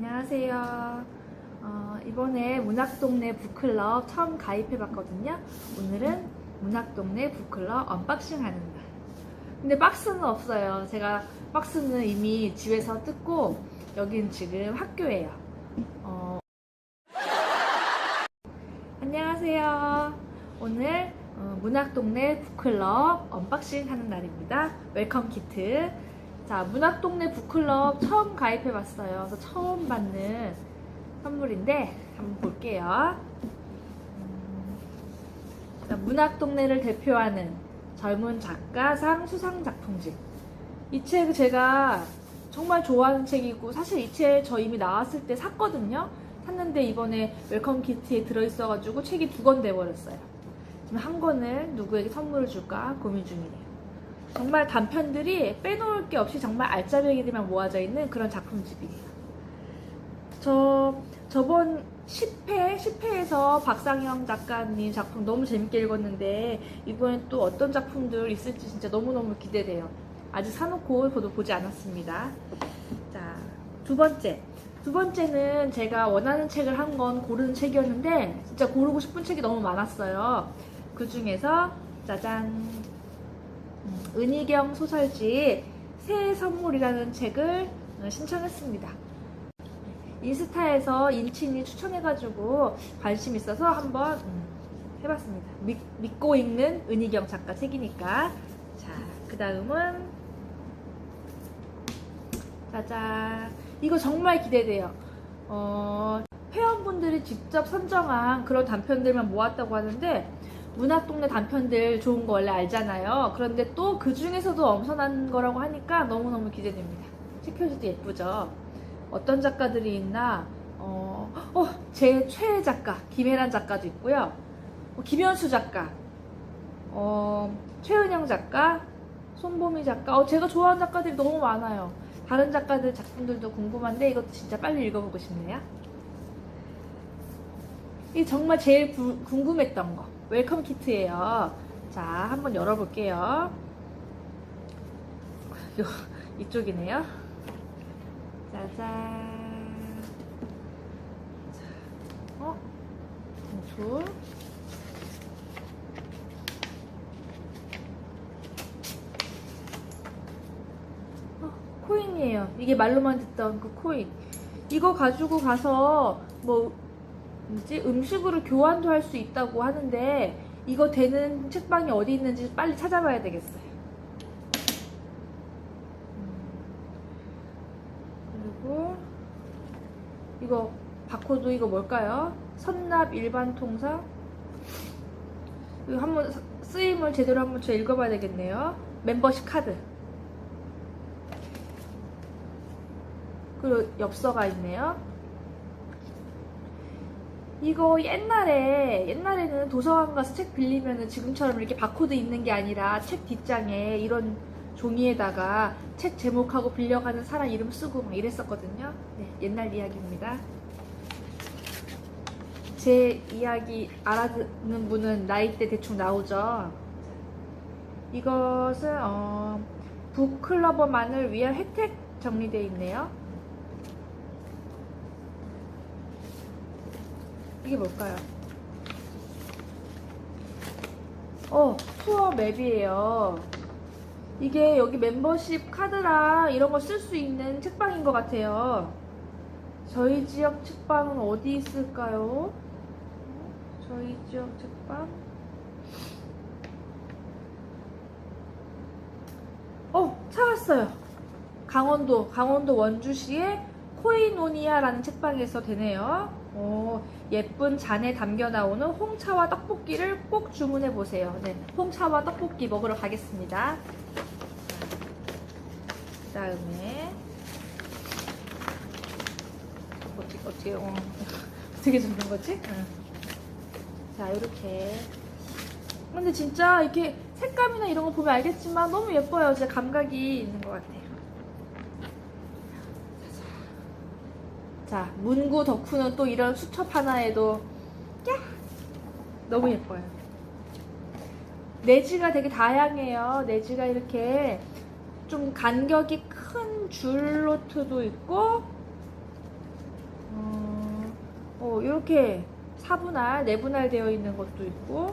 안녕하세요. 어, 이번에 문학동네 북클럽 처음 가입해봤거든요. 오늘은 문학동네 북클럽 언박싱 하는 날. 근데 박스는 없어요. 제가 박스는 이미 집에서 뜯고 여긴 지금 학교예요. 어, 안녕하세요. 오늘 어, 문학동네 북클럽 언박싱 하는 날입니다. 웰컴 키트. 자, 문학동네 북클럽 처음 가입해봤어요. 그래서 처음 받는 선물인데 한번 볼게요. 음, 자, 문학동네를 대표하는 젊은 작가상 수상 작품집. 이 책 제가 정말 좋아하는 책이고 사실 이 책 저 이미 나왔을 때 샀거든요. 샀는데 이번에 웰컴 키트에 들어있어가지고 책이 두 권 돼버렸어요. 지금 한 권을 누구에게 선물을 줄까 고민 중이에요. 정말 단편들이 빼놓을 게 없이 정말 알짜배기들만 모아져 있는 그런 작품집이에요. 저 저번 10회 10회에서 박상영 작가님 작품 너무 재밌게 읽었는데 이번엔 또 어떤 작품들 있을지 진짜 너무너무 기대돼요. 아직 사놓고 저도 보지 않았습니다. 자, 두 번째. 두 번째는 제가 원하는 책을 한건 고르는 책이었는데 진짜 고르고 싶은 책이 너무 많았어요. 그 중에서 짜잔 음, 은희경 소설집 새해 선물이라는 책을 어, 신청했습니다. 인스타에서 인친이 추천해가지고 관심 있어서 한번 음, 해봤습니다. 믿, 믿고 읽는 은희경 작가 책이니까. 자, 그 다음은 짜잔. 이거 정말 기대돼요. 어, 회원분들이 직접 선정한 그런 단편들만 모았다고 하는데 문학동네 단편들 좋은 거 원래 알잖아요. 그런데 또 그 중에서도 엄선한 거라고 하니까 너무너무 기대됩니다. 책 표지도 예쁘죠? 어떤 작가들이 있나? 어, 어, 제 최애 작가, 김혜란 작가도 있고요. 어, 김현수 작가, 어, 최은영 작가, 손보미 작가, 어, 제가 좋아하는 작가들이 너무 많아요. 다른 작가들 작품들도 궁금한데 이것도 진짜 빨리 읽어보고 싶네요. 이 정말 제일 구- 궁금했던 거. 웰컴 키트예요. 자, 한번 열어볼게요. 요, 이쪽이네요. 짜잔. 자, 어? 줄. 어, 코인이에요. 이게 말로만 듣던 그 코인. 이거 가지고 가서 뭐 뭐지 음식으로 교환도 할 수 있다고 하는데 이거 되는 책방이 어디 있는지 빨리 찾아봐야 되겠어요. 음, 그리고 이거 바코드 이거 뭘까요? 선납 일반 통상 이거 한번 사- 쓰임을 제대로 한번 저 읽어봐야 되겠네요. 멤버십 카드. 그리고 엽서가 있네요. 이거 옛날에 옛날에는 도서관 가서 책 빌리면은 지금처럼 이렇게 바코드 있는 게 아니라 책 뒷장에 이런 종이에다가 책 제목하고 빌려가는 사람 이름 쓰고 막 이랬었거든요. 네, 옛날 이야기입니다. 제 이야기 알아듣는 분은 나이대 대충 나오죠. 이것은 어, 북클러버만을 위한 혜택 정리되어 있네요. 이게 뭘까요? 어, 투어 맵이에요. 이게 여기 멤버십 카드랑 이런 거 쓸 수 있는 책방인 것 같아요. 저희 지역 책방은 어디 있을까요? 저희 지역 책방? 어, 찾았어요. 강원도, 강원도 원주시의 코이노니아라는 책방에서 되네요. 오, 예쁜 잔에 담겨 나오는 홍차와 떡볶이를 꼭 주문해 보세요. 네, 홍차와 떡볶이 먹으러 가겠습니다. 그 다음에 어떻게 어떻게 어, 어떻게 접는 거지? 응. 자 이렇게. 근데 진짜 이렇게 색감이나 이런 거 보면 알겠지만 너무 예뻐요. 진짜 감각이 있는 것 같아요. 자, 문구 덕후는 또 이런 수첩 하나에도 야! 너무 예뻐요. 내지가 되게 다양해요. 내지가 이렇게 좀 간격이 큰 줄노트도 있고 뭐 이렇게 4분할, 4분할 되어 있는 것도 있고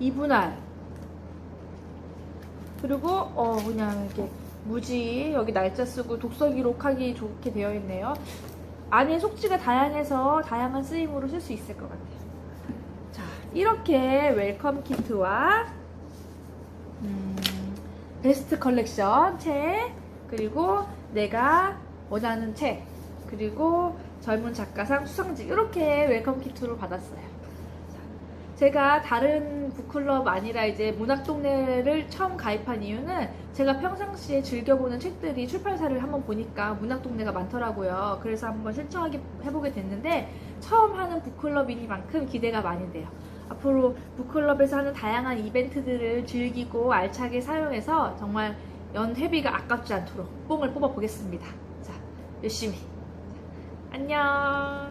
2분할 그리고 어 그냥 이렇게 무지 여기 날짜 쓰고 독서 기록하기 좋게 되어 있네요. 안에 속지가 다양해서 다양한 쓰임으로 쓸 수 있을 것 같아요. 자, 이렇게 웰컴 키트와 음, 베스트 컬렉션 책 그리고 내가 원하는 책 그리고 젊은 작가상 수상직 이렇게 웰컴 키트로 받았어요. 제가 다른 북클럽 아니라 이제 문학동네를 처음 가입한 이유는 제가 평상시에 즐겨보는 책들이 출판사를 한번 보니까 문학동네가 많더라고요. 그래서 한번 신청하게 해보게 됐는데 처음 하는 북클럽이니만큼 기대가 많이 돼요. 앞으로 북클럽에서 하는 다양한 이벤트들을 즐기고 알차게 사용해서 정말 연회비가 아깝지 않도록 뽕을 뽑아보겠습니다. 자, 열심히. 안녕.